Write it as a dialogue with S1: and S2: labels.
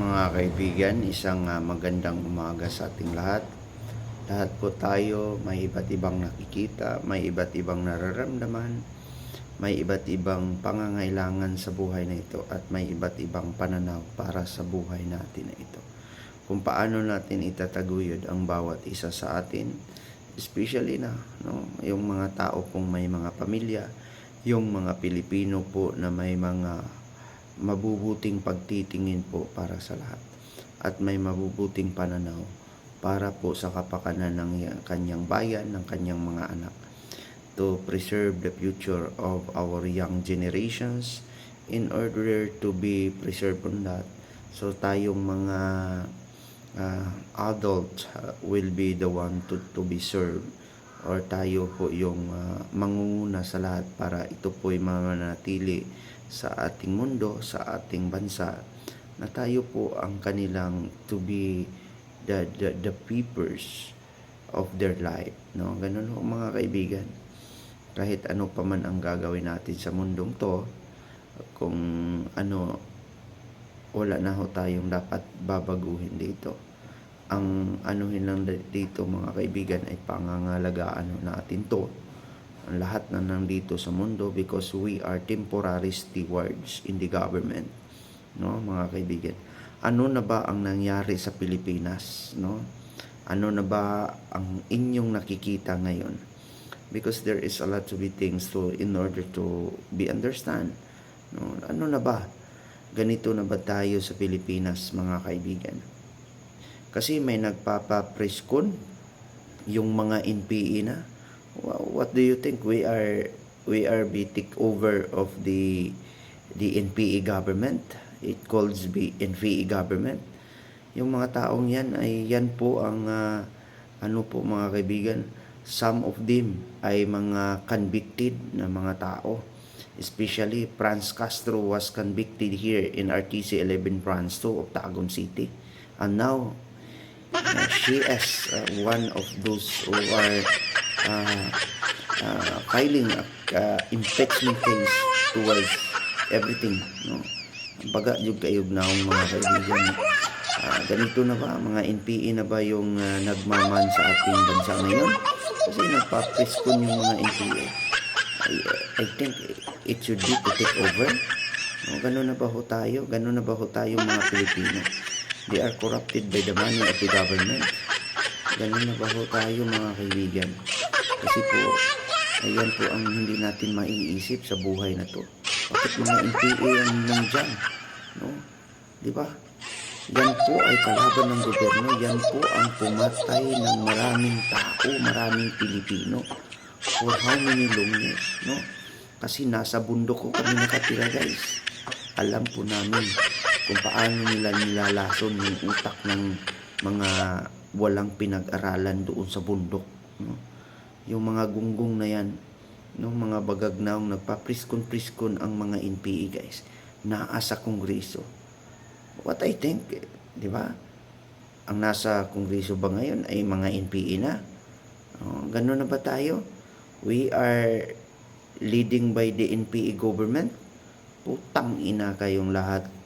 S1: Mga kaibigan, isang ah, magandang umaga sa ating lahat. Lahat po tayo may iba't ibang nakikita, may iba't ibang nararamdaman, may iba't ibang pangangailangan sa buhay na ito at may iba't ibang pananaw para sa buhay natin na ito. Kung paano natin itataguyod ang bawat isa sa atin, especially na no, yung mga tao pong may mga pamilya, yung mga Pilipino po na may mga mabubuting pagtitingin po para sa lahat. At may mabubuting pananaw para po sa kapakanan ng ya- kanyang bayan, ng kanyang mga anak. To preserve the future of our young generations in order to be preserved from that so tayong mga uh, adult uh, will be the one to, to be served or tayo po yung uh, mangunguna sa lahat para ito po ay mananatili sa ating mundo, sa ating bansa na tayo po ang kanilang to be the, the, the peepers of their life. No? Ganun ho mga kaibigan. Kahit ano pa man ang gagawin natin sa mundong to, kung ano, wala na ho tayong dapat babaguhin dito. Ang anuhin lang dito mga kaibigan ay pangangalagaan natin to. Ang lahat na nandito sa mundo because we are temporary stewards in the government no mga kaibigan? Ano na ba ang nangyari sa Pilipinas no? Ano na ba ang inyong nakikita ngayon? Because there is a lot to be things to in order to be understand no? Ano na ba? Ganito na ba tayo sa Pilipinas mga kaibigan kasi may nagpapa-preskon yung mga NPE na. Wha- what do you think? We are we are be take over of the the NPE government. It calls be NPE government. Yung mga taong yan ay yan po ang ah, ano po mga kaibigan. Some of them ay mga convicted na mga tao. Especially Franz Castro was convicted here in RTC 11 Branch 2 of Tagum City. And now uh, she is uh, one of those who are uh, uh, filing uh, impeachment case towards everything no? Baga jud kayog na ang mga kaibigan. Ah, ganito na ba? Mga NPE na ba yung uh, nagmaman sa ating bansa ngayon? Kasi nagpapreskon yung mga NPE I, I think it should be to take over. No, ganun na ba ho tayo? Ganun na ba ho tayo mga Pilipino they are corrupted by the money of the government. Ganun na ba ho tayo mga kaibigan? Kasi po ayan po ang hindi natin maiisip sa buhay na to. Bakit mga NPA ang nandyan no? Di ba? Yan po ay kalaban ng gobyerno. Yan po ang pumatay ng maraming tao maraming Pilipino. For how many long years no? Kasi nasa bundok ko kami nakatira guys. Alam po namin kung paano nila nilalason yung utak ng mga walang pinag-aralan doon sa bundok no? yung mga gunggong na yan no? Mga bagagnaong nagpapriskon-priskon ang mga NPE guys. Naa sa kongreso. What I think di ba? Ang nasa kongreso ba ngayon ay mga NPE na. Oh, ganun na ba tayo? We are leading by the NPE government? Putang ina kayong lahat